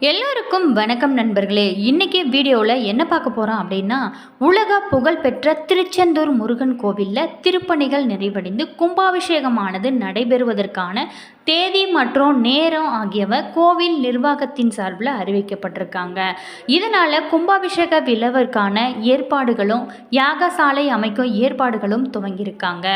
எல்லோருக்கும் வணக்கம் நண்பர்களே. இன்றைக்கி வீடியோவில் என்ன பார்க்க போகிறோம் அப்படின்னா உலக புகழ்பெற்ற திருச்செந்தூர் முருகன் கோவிலில் திருப்பணிகள் நிறைவடைந்து கும்பாபிஷேகமானது நடைபெறுவதற்கான தேதி மற்றும் நேரம் ஆகியவை கோவில் நிர்வாகத்தின் சார்பில் அறிவிக்கப்பட்டிருக்காங்க. இதனால் கும்பாபிஷேக விழாவிற்கான ஏற்பாடுகளும் யாகசாலை அமைக்கும் ஏற்பாடுகளும் துவங்கியிருக்காங்க.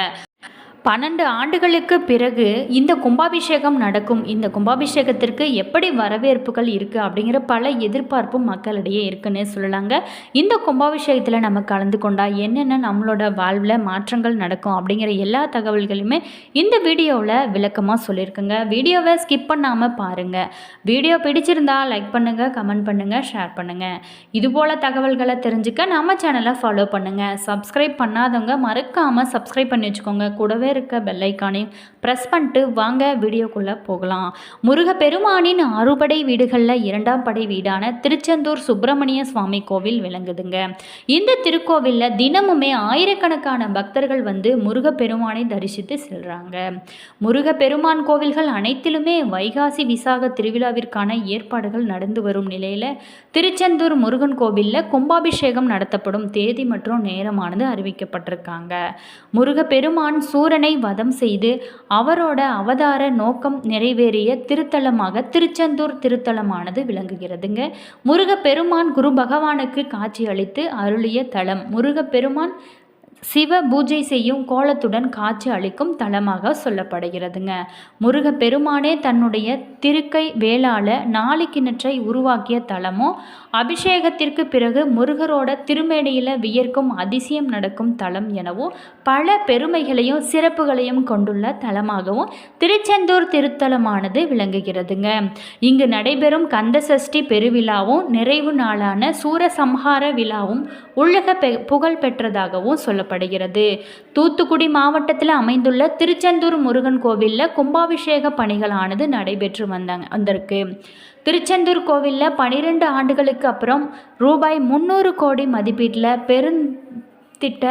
பன்னெண்டு ஆண்டுகளுக்கு பிறகு இந்த கும்பாபிஷேகம் நடக்கும். இந்த கும்பாபிஷேகத்திற்கு எப்படி வரவேற்புகள் இருக்குது அப்படிங்கிற பல எதிர்பார்ப்பும் மக்களிடையே இருக்குன்னே சொல்லலாங்க. இந்த கும்பாபிஷேகத்தில் நம்ம கலந்து கொண்டால் என்னென்ன நம்மளோட வாழ்வில் மாற்றங்கள் நடக்கும் அப்படிங்கிற எல்லா தகவல்களுமே இந்த வீடியோவில் விளக்கமாக சொல்லியிருக்குங்க. வீடியோவை ஸ்கிப் பண்ணாமல் பாருங்கள் வீடியோ பிடிச்சிருந்தா லைக் பண்ணுங்கள் கமெண்ட் பண்ணுங்கள் ஷேர் பண்ணுங்கள் இதுபோல் தகவல்களை தெரிஞ்சுக்க நம்ம சேனலை ஃபாலோ பண்ணுங்கள் சப்ஸ்கிரைப் பண்ணாதவங்க மறக்காமல் சப்ஸ்கிரைப் பண்ணி வச்சுக்கோங்க. கூடவே இருக்க பெல்லைக்கானையும் ப்ரெஸ் பண்ணிட்டு வாங்க வீடியோக்குள்ளே போகலாம். முருகப்பெருமானின் அறுபடை வீடுகளில் இரண்டாம் படை வீடான திருச்செந்தூர் சுப்பிரமணிய சுவாமி கோவில் விளங்குதுங்க. இந்த திருக்கோவிலில் தினமுமே ஆயிரக்கணக்கான பக்தர்கள் வந்து முருகப்பெருமானை தரிசித்து செல்கிறாங்க முருகப்பெருமான் கோவில்கள் அனைத்திலுமே வைகாசி விசாக திருவிழாவிற்கான ஏற்பாடுகள் நடந்து வரும் நிலையில் திருச்செந்தூர் முருகன் கோவிலில் கும்பாபிஷேகம் நடத்தப்படும் தேதி மற்றும் நேரமானது அறிவிக்கப்பட்டிருக்காங்க. முருகப்பெருமான் சூரன் வதம் செய்து அவரோட அவதார நோக்கம் நிறைவேறிய திருத்தலமாக திருச்செந்தூர் திருத்தலமானது விளங்குகிறதுங்க. முருகப்பெருமான் குரு பகவானுக்கு காட்சி அளித்து அருளிய தலம் முருகப்பெருமான் சிவ பூஜை செய்யும் கோலத்துடன் காட்சி அளிக்கும் தலமாக சொல்லப்படுகிறதுங்க. முருகப்பெருமானே தன்னுடைய திருக்கை வேளால நாலு கிணற்றை உருவாக்கிய தலமும் அபிஷேகத்திற்கு பிறகு முருகரோட திருமேடையில் வியர்க்கும் அதிசயம் நடக்கும் தலம் எனவும் பல பெருமைகளையும் சிறப்புகளையும் கொண்டுள்ள தலமாகவும் திருச்செந்தூர் திருத்தலமானது விளங்குகிறதுங்க. இங்கு நடைபெறும் கந்தசஷ்டி பெருவிழாவும் நிறைவு நாளான சூரசம்ஹார விழாவும் உலக பெ புகழ் பெற்றதாகவும் சொல்லப்படுகிறது தூத்துக்குடி மாவட்டத்தில் அமைந்துள்ள திருச்செந்தூர் முருகன் கோவிலில் கும்பாபிஷேக பணிகளானது நடைபெற்று வந்தாங்க வந்திருக்கு. திருச்செந்தூர் கோவிலில் பனிரெண்டு ஆண்டுகளுக்கு அப்புறம் ரூபாய் முந்நூறு கோடி மதிப்பீட்டில் பெரும் திட்ட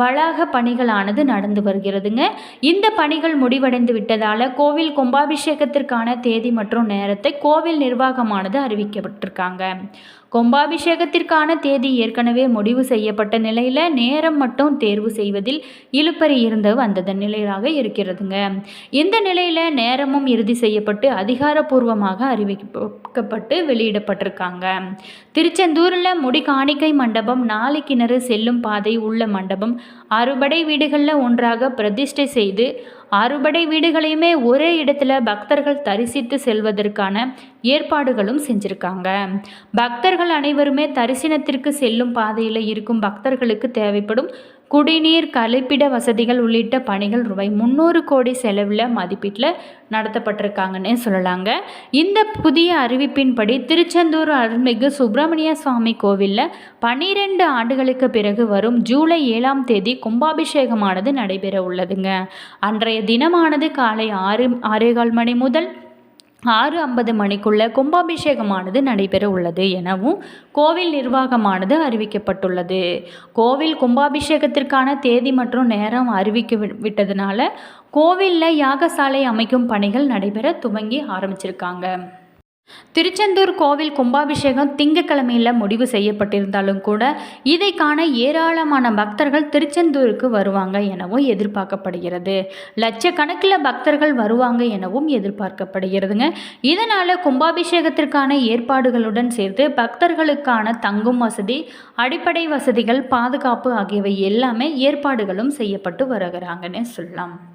வளாக பணிகளானது நடந்து வருகிறதுங்க. இந்த பணிகள் முடிவடைந்து விட்டதால் கோவில் கும்பாபிஷேகத்திற்கான தேதி மற்றும் நேரத்தை கோவில் நிர்வாகமானது அறிவிக்கப்பட்டிருக்காங்க. கும்பாபிஷேகத்திற்கான தேதி ஏற்கனவே முடிவு செய்யப்பட்ட நிலையில் நேரம் மட்டும் தேர்வு செய்வதில் இழுப்பறி இருந்து வந்ததன் நிலையாக இருக்கிறதுங்க. இந்த நிலையில் நேரமும் இறுதி செய்யப்பட்டு அதிகாரப்பூர்வமாக அறிவிக்கப்பட்டு வெளியிடப்பட்டிருக்காங்க. திருச்செந்தூரில் முடி காணிக்கை மண்டபம் நாலு கிணறு செல்லும் பாதை உள்ள மண்டபம் அறுபடை வீடுகளில் ஒன்றாக பிரதிஷ்டை செய்து அறுபடை வீடுகளையுமே ஒரே இடத்துல பக்தர்கள் தரிசித்து செல்வதற்கான ஏற்பாடுகளும் செஞ்சுருக்காங்க. பக்தர்கள் அனைவருமே தரிசனத்திற்கு செல்லும் பாதையில் இருக்கும் பக்தர்களுக்கு தேவைப்படும் குடிநீர் கழிப்பிட வசதிகள் உள்ளிட்ட பணிகள் ரூபாய் முந்நூறு கோடி செலவில் மதிப்பீட்டில் நடத்தப்பட்டிருக்காங்கன்னே சொல்லலாங்க. இந்த புதிய அறிவிப்பின்படி திருச்செந்தூர் அருள்மிகு சுப்பிரமணிய சுவாமி கோவிலில் பன்னிரெண்டு ஆண்டுகளுக்கு பிறகு வரும் ஜூலை ஏழாம் தேதி கும்பாபிஷேகமானது நடைபெற உள்ளதுங்க. அன்றைய தினமானது காலை ஆறு ஆறேகால் மணி முதல் ஆறு ஐம்பது மணிக்குள்ள கும்பாபிஷேகமானது நடைபெற உள்ளது எனவும் கோவில் நிர்வாகமானது அறிவிக்கப்பட்டுள்ளது. கோவில் கும்பாபிஷேகத்திற்கான தேதி மற்றும் நேரம் அறிவிக்க விட்டதுனால கோவிலில் யாகசாலை அமைக்கும் பணிகள் நடைபெற துவங்கி ஆரம்பிச்சிருக்காங்க. திருச்செந்தூர் கோவில் கும்பாபிஷேகம் திங்கக்கிழமையில் முடிவு செய்யப்பட்டிருந்தாலும் கூட இதை காண ஏராளமான பக்தர்கள் திருச்செந்தூருக்கு வருவாங்க எனவும் எதிர்பார்க்கப்படுகிறது. லட்சக்கணக்கில் பக்தர்கள் வருவாங்க எனவும் எதிர்பார்க்கப்படுகிறதுங்க. இதனால் கும்பாபிஷேகத்திற்கான ஏற்பாடுகளுடன் சேர்த்து பக்தர்களுக்கான தங்கும் வசதி அடிப்படை வசதிகள் பாதுகாப்பு ஆகியவை எல்லாமே ஏற்பாடுகளும் செய்யப்பட்டு வருகிறாங்கன்னு சொல்லலாம்.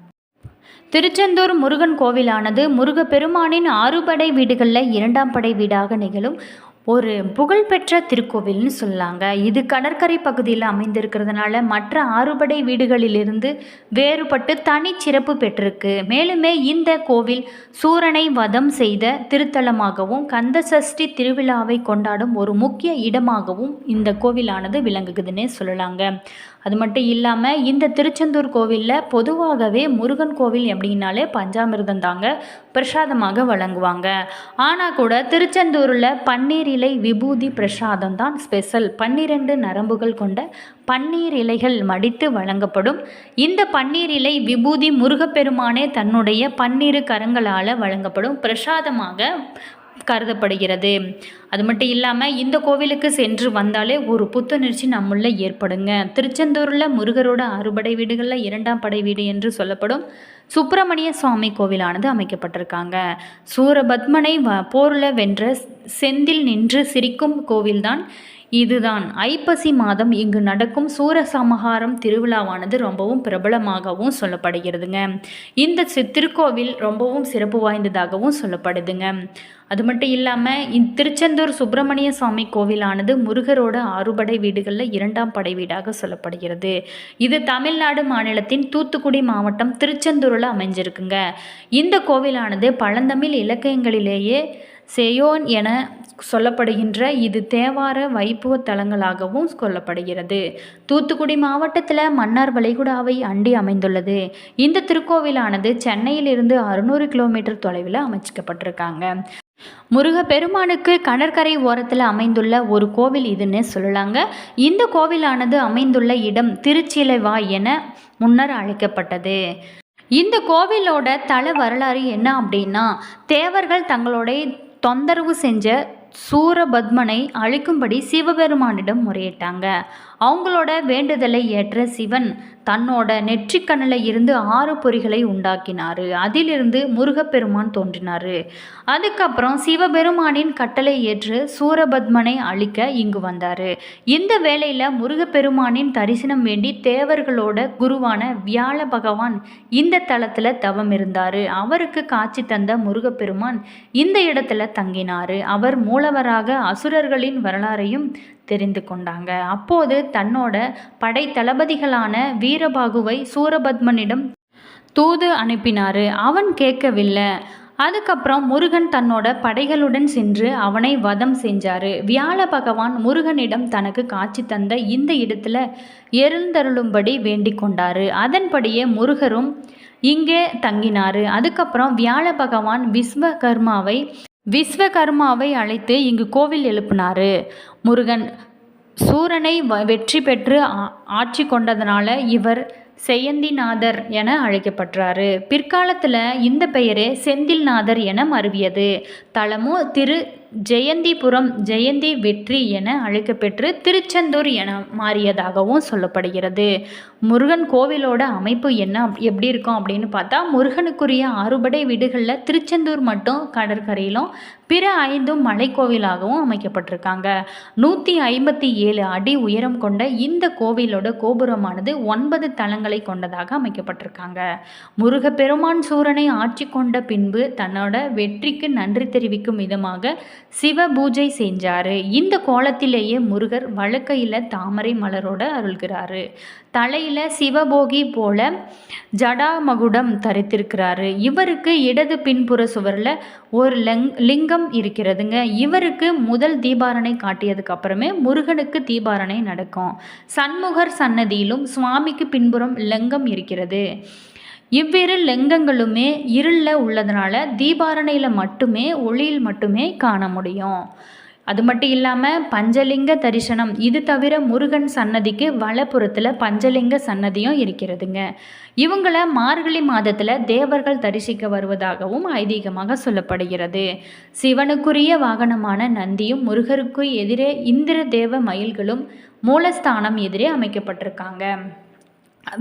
திருச்செந்தூர் முருகன் கோவிலானது முருகப்பெருமானின் ஆறுபடை வீடுகளில் இரண்டாம் படை வீடாக நிகழும் ஒரு புகழ்பெற்ற திருக்கோவில்னு சொல்லாங்க. இது கடற்கரை பகுதியில் அமைந்திருக்கிறதுனால மற்ற ஆறுபடை வீடுகளிலிருந்து வேறுபட்டு தனி சிறப்பு பெற்றிருக்கு. மேலுமே இந்த கோவில் சூரனை வதம் செய்த திருத்தலமாகவும் கந்தசஷ்டி திருவிழாவை கொண்டாடும் ஒரு முக்கிய இடமாகவும் இந்த கோவிலானது விளங்குகுதுன்னே சொல்லலாங்க. அது மட்டும் இல்லாமல் இந்த திருச்செந்தூர் கோவிலில் பொதுவாகவே முருகன் கோவில் அப்படின்னாலே பஞ்சாமிர்தம் தாங்க பிரசாதமாக வழங்குவாங்க. ஆனால் கூட திருச்செந்தூரில் பன்னீர் இலை விபூதி பிரசாதம் தான் ஸ்பெஷல். பன்னிரெண்டு நரம்புகள் கொண்ட பன்னீர் இலைகள் மடித்து வழங்கப்படும். இந்த பன்னீர் இலை விபூதி முருகப்பெருமானே தன்னுடைய பன்னீர் கரங்களால் வழங்கப்படும். பிரசாதமாக கருதப்படுகிறது. அது மட்டும் இல்லாமல் இந்த கோவிலுக்கு சென்று வந்தாலே ஒரு புத்துணர்ச்சி நம்முள்ள ஏற்படுங்க. திருச்செந்தூரில் முருகரோட அறுபடை வீடுகளில் இரண்டாம் படை வீடு என்று சொல்லப்படும் சுப்பிரமணிய சுவாமி கோவிலானது அமைக்கப்பட்டிருக்காங்க. சூரபத்மனை வ போரில் வென்ற செந்தில் நின்று சிரிக்கும் கோவில்தான் இதுதான். ஐப்பசி மாதம் இங்கு நடக்கும் சூரசமஹாரம் திருவிழாவானது ரொம்பவும் பிரபலமாகவும் சொல்லப்படுகிறதுங்க. இந்த சி திருக்கோவில் ரொம்பவும் சிறப்பு வாய்ந்ததாகவும் சொல்லப்படுதுங்க. அது மட்டும் இல்லாமல் இந் திருச்செந்தூர் சுப்பிரமணிய சுவாமி கோவிலானது முருகரோட ஆறுபடை வீடுகளில் இரண்டாம் படை வீடாக சொல்லப்படுகிறது. இது தமிழ்நாடு மாநிலத்தின் தூத்துக்குடி மாவட்டம் திருச்செந்தூரில் அமைஞ்சிருக்குங்க. இந்த கோவிலானது பழந்தமிழ் இலக்கியங்களிலேயே செயோன் என சொல்லப்படுகின்ற இது தேவார வைப்புவ தலங்களாகவும் சொல்லப்படுகிறது. தூத்துக்குடி மாவட்டத்தில் மன்னார் வளைகுடாவை அண்டி அமைந்துள்ளது. இந்த திருக்கோவிலானது சென்னையிலிருந்து அறுநூறு கிலோமீட்டர் தொலைவில் அமைச்சிக்கப்பட்டிருக்காங்க முருகப்பெருமானுக்கு கடற்கரை ஓரத்தில் அமைந்துள்ள ஒரு கோவில் இதுன்னு சொல்லலாங்க. இந்த கோவிலானது அமைந்துள்ள இடம் திருச்சிலைவாய் என முன்னர் அழைக்கப்பட்டது. இந்த கோவிலோட தல வரலாறு என்ன அப்படின்னா தேவர்கள் தங்களுடைய தொந்தரவு செஞ்ச சூரபத்மனை அழிக்கும்படி சிவபெருமானிடம் முறையிட்டாங்க. அவங்களோட வேண்டுதலை ஏற்ற சிவன் தன்னோட நெற்றிக்கண்ணில் இருந்து ஆறு பொறிகளை உண்டாக்கினார். அதிலிருந்து முருகப்பெருமான் தோன்றினார். அதுக்கப்புறம் சிவபெருமானின் கட்டளை ஏற்று சூரபத்மனை அழிக்க இங்கு வந்தார். இந்த வேளையில் முருகப்பெருமானின் தரிசனம் வேண்டி தேவர்களோட குருவான வியாழ பகவான் இந்த தளத்தில் தவம் இருந்தார். அவருக்கு காட்சி தந்த முருகப்பெருமான் இந்த இடத்துல தங்கினார். அவர் மூலவராக அசுரர்களின் வரலாறையும் தெரிந்து கொண்டாங்க. அப்போது தன்னோட படை தளபதிகளான வீரபாகுவை சூரபத்மனிடம் தூது அனுப்பினார். அவன் கேட்கவில்லை. அதுக்கப்புறம் முருகன் தன்னோட படைகளுடன் சென்று அவனை வதம் செஞ்சார். வியாழ பகவான் முருகனிடம் தனக்கு காட்சி தந்த இந்த இடத்துல எழுந்தருளும்படி வேண்டிக் கொண்டாரு. அதன்படியே முருகரும் இங்கே தங்கினார். அதுக்கப்புறம் வியாழ பகவான் விஸ்வகர்மாவை விஸ்வகர்மாவை அழைத்து இங்கு கோவில் எழுப்பினார். முருகன் சூரனை வ- வெற்றி பெற்று ஆ- ஆட்சி கொண்டதனால இவர் செயந்திநாதர் என அழைக்கப்பட்டாரு. பிற்காலத்தில் இந்த பெயரே செந்தில்நாதர் என மருவியது. தலமும் திரு ஜெயந்திபுரம் ஜெயந்தி வெற்றி என அழைக்கப்பெற்று திருச்செந்தூர் என மாறியதாகவும் சொல்லப்படுகிறது. முருகன் கோவிலோட அமைப்பு என்ன? அப்- எப்படி இருக்கும் அப்படின்னு பார்த்தா முருகனுக்குரிய அறுபடை வீடுகளில் திருச்செந்தூர் மட்டும் கடற்கரையிலும் பிற ஐந்தும் மலைக்கோவிலாகவும் அமைக்கப்பட்டிருக்காங்க. நூற்றி ஐம்பத்தி ஏழு அடி உயரம் கொண்ட இந்த கோவிலோட கோபுரமானது ஒன்பது தளங்களை கொண்டதாக அமைக்கப்பட்டிருக்காங்க. முருகப்பெருமான் சூரனை ஆட்சி கொண்ட பின்பு தன்னோட வெற்றிக்கு நன்றி தெரிவிக்கும் விதமாக சிவ பூஜை செஞ்சாரு. இந்த கோலத்திலேயே முருகர் வழக்கையில் தாமரை மலரோட அருள்கிறாரு. தலையில் சிவபோகி போல ஜடாமகுடம் தரித்திருக்கிறாரு. இவருக்கு இடது பின்புற சுவரில் ஒரு லங் லிங்கம் இருக்கிறதுங்க. இவருக்கு முதல் தீபாரணை காட்டியதுக்கு அப்புறமே முருகனுக்கு தீபாரணை நடக்கும். சண்முகர் சன்னதியிலும் சுவாமிக்கு பின்புறம் லிங்கம் இருக்கிறது. இவ்விரு லிங்கங்களுமே இருளில் உள்ளதுனால தீபாரணையில் மட்டுமே ஒளியில் மட்டுமே காண முடியும். அது மட்டும் இல்லாமல் பஞ்சலிங்க தரிசனம் இது தவிர முருகன் சன்னதிக்கு வலப்புறத்தில் பஞ்சலிங்க சன்னதியும் இருக்கிறதுங்க. இவங்கள மார்கழி மாதத்தில் தேவர்கள் தரிசிக்க வருவதாகவும் ஐதீகமாக சொல்லப்படுகிறது. சிவனுக்குரிய வாகனமான நந்தியும் முருகருக்கு எதிரே இந்திர தேவ மயில்களும் மூலஸ்தானம் எதிரே அமைக்கப்பட்டிருக்காங்க.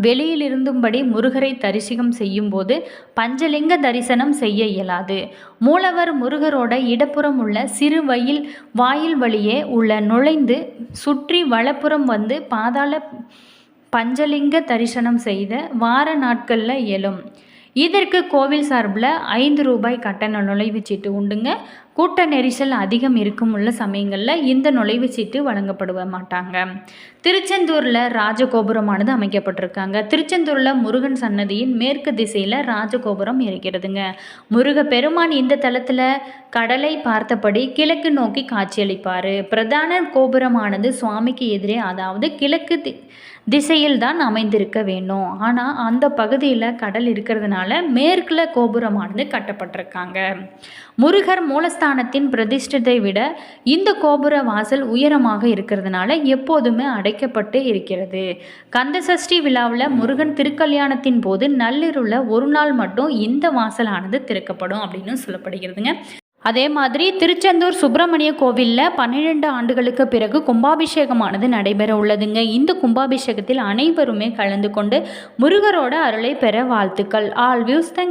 வெளியிலிருந்தும்படி முருகரை தரிசனம் செய்யும்போது பஞ்சலிங்க தரிசனம் செய்ய இயலாது. மூலவர் முருகரோட இடப்புறம் உள்ள சிறு வயில் வாயில் வழியே உள்ள நுழைந்து சுற்றி வலப்புறம் வந்து பாதாள பஞ்சலிங்க தரிசனம் செய்த வார நாட்களில் இயலும். இதற்கு கோவில் சார்பில் ஐந்து ரூபாய் கட்டண நுழைவுச்சீட்டு உண்டுங்க. கூட்ட நெரிசல் அதிகம் இருக்கும் உள்ள சமயங்களில் இந்த நுழைவுச்சீட்டு வழங்கப்படுவ மாட்டாங்க. திருச்செந்தூரில் ராஜகோபுரமானது அமைக்கப்பட்டிருக்காங்க. திருச்செந்தூரில் முருகன் சன்னதியின் மேற்கு திசையில் ராஜகோபுரம் இருக்கிறதுங்க. முருக பெருமான் இந்த தளத்தில் கடலை பார்த்தபடி கிழக்கு நோக்கி காட்சியளிப்பார். பிரதான கோபுரமானது சுவாமிக்கு எதிரே அதாவது கிழக்கு தி திசையில் தான் அமைந்திருக்க வேண்டும். ஆனால் அந்த பகுதியில் கடல் இருக்கிறதுனால மேற்கில் கோபுரமானது கட்டப்பட்டிருக்காங்க. முருகர் மூலஸ்தானத்தின் பிரதிஷ்டத்தை விட இந்த கோபுர வாசல் உயரமாக இருக்கிறதுனால எப்போதுமே அடைக்கப்பட்டு இருக்கிறது. கந்தசஷ்டி விழாவில் முருகன் திருக்கல்யாணத்தின் போது நள்ளிருள ஒரு நாள் மட்டும் இந்த வாசலானது திறக்கப்படும் அப்படின்னு சொல்லப்படுகிறதுங்க. அதே மாதிரி திருச்செந்தூர் சுப்பிரமணிய கோவிலில் பன்னிரெண்டு ஆண்டுகளுக்கு பிறகு கும்பாபிஷேகமானது நடைபெற உள்ளதுங்க. இந்த கும்பாபிஷேகத்தில் அனைவருமே கலந்து கொண்டு முருகரோட அருளை பெற வாழ்த்துக்கள். All views. தேங்க்